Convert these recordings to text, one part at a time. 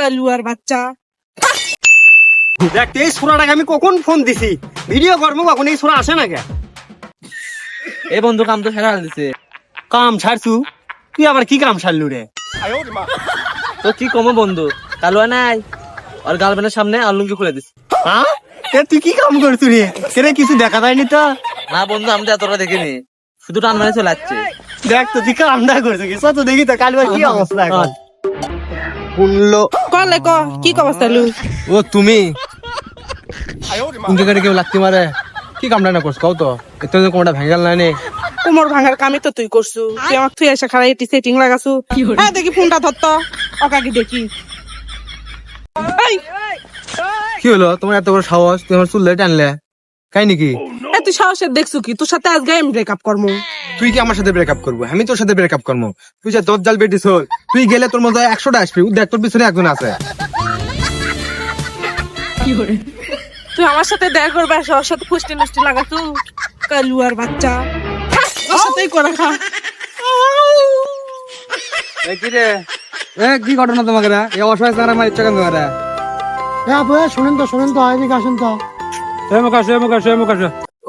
কালুয়ার বাচ্চা। দেখ এই ছোড়াটাকে আমি কখন ফোন দিছি? ভিডিও করব কখন? এই ছোড়া আসে না কে? এই বন্ধু কাম তো সেরা দিছে কাম ছাড়ছু? তুই আবার কি কাম ছাড়লু রে? তো কি কমো বন্ধু? কালুয়া নাই। আর গার্লফ্রেন্ডের সামনে আর লুঙ্গি খুলে দিস হ্যাঁ? তুই কি কাম করছু রে? কেরে কিছু দেখা যায়নি তো? না বন্ধু আমি তো এতটা দেখিনি। শুধু টান মানে চলে যাচ্ছে দেখ তো তুই কামটা করছ কি? তো দেখি তো কালুয়ার কি অবস্থা এখন? শুনলো। কলে ক কি কবাস তালু ও তুমি? জায়গায় কেউ লাগতে মারে কি কামটা না করছ কও তো। এত কোনটা ভেঙে গেল না নে? কোমর ভাঙার কামই তো তুই করছু তুই আমাকে তুই এসে খারাই এটি সেটিং লাগাছু। হ্যাঁ দেখি ফোনটা ধরত অকাকি দেখি? কি হলো? তোমার এত বড় সাহস? তুমি আমার চুল টানলে কাই নাকি? এ তুই সাহসের দেখছু কি? তোর সাথে আজকে আমি ব্রেকআপ করব তুই কি আমার সাথে ব্রেকআপ করব? আমি তোর সাথে ব্রেকআপ করব। তুই যে তোর জাল বেটিস হল তুই গেলে তোর মধ্যে একশোটা আসবি। দেখ তোর পিছনে একজন আছে। তুই আমার সাথে দেখা করবে আসে ওর সাথে ফুষ্টি নষ্টি লাগাছু কালুয়ার বাচ্চা। ওর সাথেই করে খা। কি রে? এ কি ঘটনা তোমাকে রে? এই অসহায় সারা মারি চাকান তোমারে হ্যাঁ বয়া শোনেন তো শোনেন তো এদিকে আসেন তো।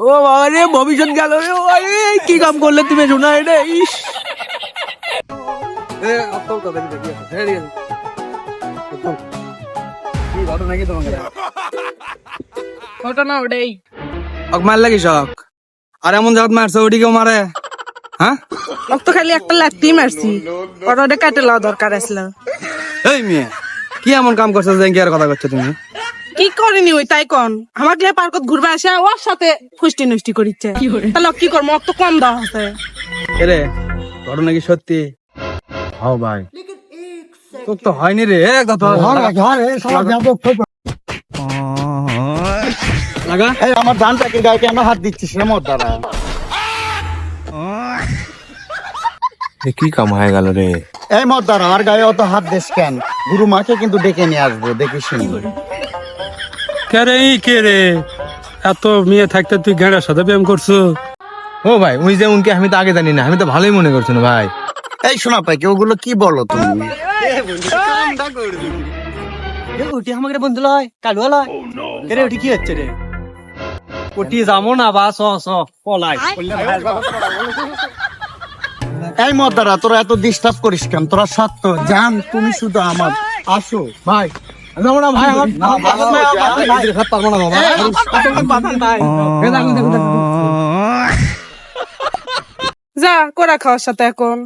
ও বাবা রে ভবিষ্যৎ গেল রে আরে কি কাম করলে তুমি শোনা এটা? ইস। কি ঘটনা কি ওটাই। অক মার লাগি শখ? আর এমন জাত মারছে ওদিকেও মারে? হ্যাঁ? খালি একটা লাত্তি মারছি। ওর ওটা কাটে লওয়া দরকার আসল এই মেয়ে কি এমন কাম করছ যে আর কথা করছ তুমি? কি করিনি ওই তাই কন? আমাকে লিয়ে পার্কত ঘুরবে আসে ওর সাথে ফুষ্টি নষ্টি করিচ্ছে। তাহলে কি করব? ওর তো কম দেওয়া আছে। রে ঘটনা কি সত্যি? হও ভাই। তোর তো হয়নি রে এক কথা ঘর ঘর এই সব যাব লাগা? এই আমার গায়ে কেন হাত দিচ্ছিস রে মোর দ্বারা? কি কাম হয়ে গেল রে? এই দ্বারা আর গায়ে অত হাত দিস কেন? গুরু মাকে কিন্তু ডেকে নিয়ে আসব দেখিস কে রে ই কে রে এত মেয়ে থাকতে তুই গেঁড়ার সাথে প্রেম করছ? ও ভাই উনি যে উনকে আমি তো আগে জানি না আমি তো ভালোই মনে করছি না ভাই। এই শোনা পাই কি ওগুলো কি বলো তুমি? ওটি আমাকে বন্ধু লয় কালুয়া লয়। রে ওটি কি হচ্ছে রে? ওটি যাব না বা স স পলাই। এই মোর দ্বারা তোরা এত ডিস্টার্ব করিস কেন? তোরা সত্য জান তুমি শুধু আমার। আসো ভাই। যাব না ভাই আমার পারব না বাবা। এই দেখো, দেখো, দেখো। যা কোরা খাওয়ার সাথে এখন।